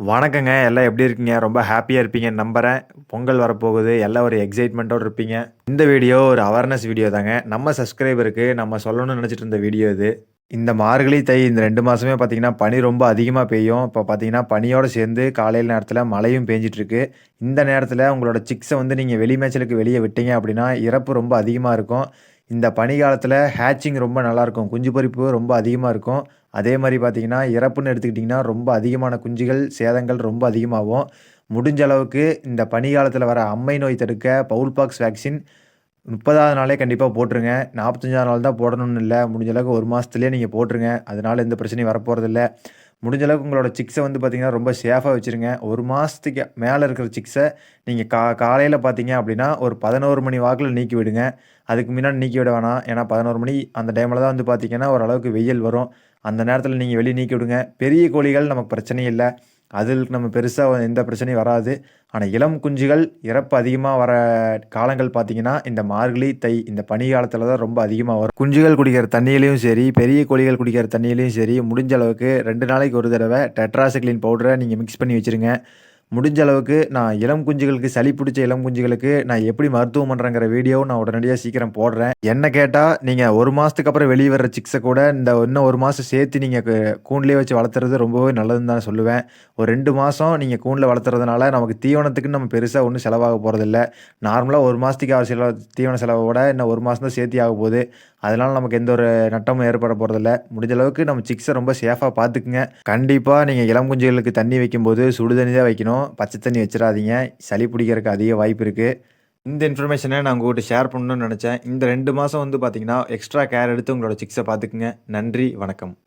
வணக்கங்க. எல்லாம் எப்படி இருக்கீங்க? ரொம்ப ஹாப்பியாக இருப்பீங்கன்னு நம்புகிறேன் பொங்கல் வரப்போகுது. எல்லாம் ஒரு எக்ஸைட்மெண்ட்டோடு இருப்பீங்க. இந்த வீடியோ ஒரு அவேர்னஸ் வீடியோ தாங்க. நம்ம சப்ஸ்கிரைபருக்கு நம்ம சொல்லணும்னு நினச்சிட்டு இருந்த வீடியோ இது. இந்த மார்கழி தை இந்த ரெண்டு மாதமே பார்த்தீங்கன்னா பனி ரொம்ப அதிகமாக பெய்யும். இப்போ பார்த்தீங்கன்னா பனியோடு சேர்ந்து காலையில் நேரத்தில் மழையும் பெஞ்சிட்ருக்கு இந்த நேரத்தில் உங்களோட சிக்ஸை வந்து நீங்கள் வெளி மேய்ச்சலுக்கு வெளியே விட்டீங்க அப்படின்னா இறப்பு ரொம்ப அதிகமாக இருக்கும். இந்த பனி காலத்தில் ஹேச்சிங் ரொம்ப நல்லாயிருக்கும் குஞ்சு பொறிப்பு ரொம்ப அதிகமாக இருக்கும். அதே மாதிரி பார்த்தீங்கன்னா இறப்புன்னு எடுத்துக்கிட்டிங்கன்னா ரொம்ப அதிகமான குஞ்சுகள் சேதங்கள் ரொம்ப அதிகமாகும். முடிஞ்ச அளவுக்கு இந்த பனி காலத்தில் வர அம்மை நோய் தடுக்க பவுல் பாக்ஸ் வேக்சின் முப்பதாவது நாளே கண்டிப்பாக போட்டுருங்க. நாற்பத்தஞ்சாவது நாள் தான் போடணும்னு இல்லை. முடிஞ்ச அளவுக்கு ஒரு மாதத்துலேயே நீங்கள் போட்டுருங்க. அதனால் எந்த பிரச்சனையும் வரப்போகிறதில்ல முடிஞ்ச அளவுக்கு உங்களோட சிக்ஸை வந்து பார்த்திங்கன்னா ரொம்ப சேஃபாக வச்சுருங்க. ஒரு மாதத்துக்கு மேலே இருக்கிற சிக்ஸை நீங்கள் கா காலையில் பார்த்தீங்க அப்படின்னா ஒரு பதினோரு மணி வாக்கில் நீக்கி விடுங்க. அதுக்கு முன்னாடி நீக்கி விட வேணாம். ஏன்னா பதினோரு மணி அந்த டைமில் தான் வந்து பார்த்திங்கன்னா ஓரளவுக்கு வெயில் வரும். அந்த நேரத்தில் நீங்கள் வெளியே நீக்கி விடுங்க. பெரிய கோழிகள் நமக்கு பிரச்சனையும் இல்லை. அதில் நம்ம பெருசாக எந்த பிரச்சனையும் வராது. ஆனால் இளம் குஞ்சுகள் இறப்பு அதிகமாக வர காலங்கள் பார்த்தீங்கன்னா இந்த மார்கழி தை இந்த பனி காலத்தில் தான் ரொம்ப அதிகமாக வரும். குஞ்சுகள் குடிக்கிற தண்ணியிலையும் சரி பெரிய கோழிகள் குடிக்கிற தண்ணியிலையும் சரி முடிஞ்ச அளவுக்கு ரெண்டு நாளைக்கு ஒரு தடவை டெட்ராசிக்ளின் பவுடரை நீங்கள் மிக்ஸ் பண்ணி வச்சுருங்க. முடிஞ்ச அளவுக்கு நான் இளம் குஞ்சுகளுக்கு சளி பிடிச்ச இளம் குஞ்சுகளுக்கு நான் எப்படி மருத்துவம் பண்ணுறேங்கிற வீடியோவும் நான் உடனடியாக சீக்கிரம் போடுறேன். என்ன கேட்டால் நீங்கள் ஒரு மாதத்துக்கு அப்புறம் வெளியே வர்ற சிக்ஸை கூட இந்த இன்னும் ஒரு மாதம் சேர்த்து நீங்கள் கூண்டிலே வச்சு வளர்த்துறது ரொம்பவே நல்லதுன்னு தான் சொல்லுவேன். ஒரு ரெண்டு மாதம் நீங்கள் கூண்டில் வளர்த்துறதுனால நமக்கு தீவனத்துக்கு நம்ம பெருசாக ஒன்றும் செலவாக போகிறதில்ல நார்மலாக ஒரு மாதத்துக்கு ஆகிற செலவு தீவன செலவோட இன்னும் ஒரு மாதம் தான் சேர்த்தி ஆக போகுது. அதனால் நமக்கு எந்த ஒரு நட்டமும் ஏற்பட போகிறதில்ல முடிஞ்ச அளவுக்கு நம்ம சிக்ஸை ரொம்ப சேஃபாக பார்த்துக்குங்க. கண்டிப்பாக நீங்கள் இளம் குஞ்சுகளுக்கு தண்ணி வைக்கும்போது சுடு தண்ணி தான் வைக்கணும். பச்சை தண்ணி வச்சிடாதீங்க. சளி பிடிக்கிறதுக்கு அதிக வாய்ப்பு இருக்குது இந்த இன்ஃபர்மேஷனை நான் உங்கள்கிட்ட ஷேர் பண்ணணும்னு நினச்சேன். இந்த ரெண்டு மாதம் வந்து பார்த்தீங்கன்னா எக்ஸ்ட்ரா கேர் எடுத்து உங்களோட சிக்ஸை பார்த்துக்குங்க நன்றி வணக்கம்.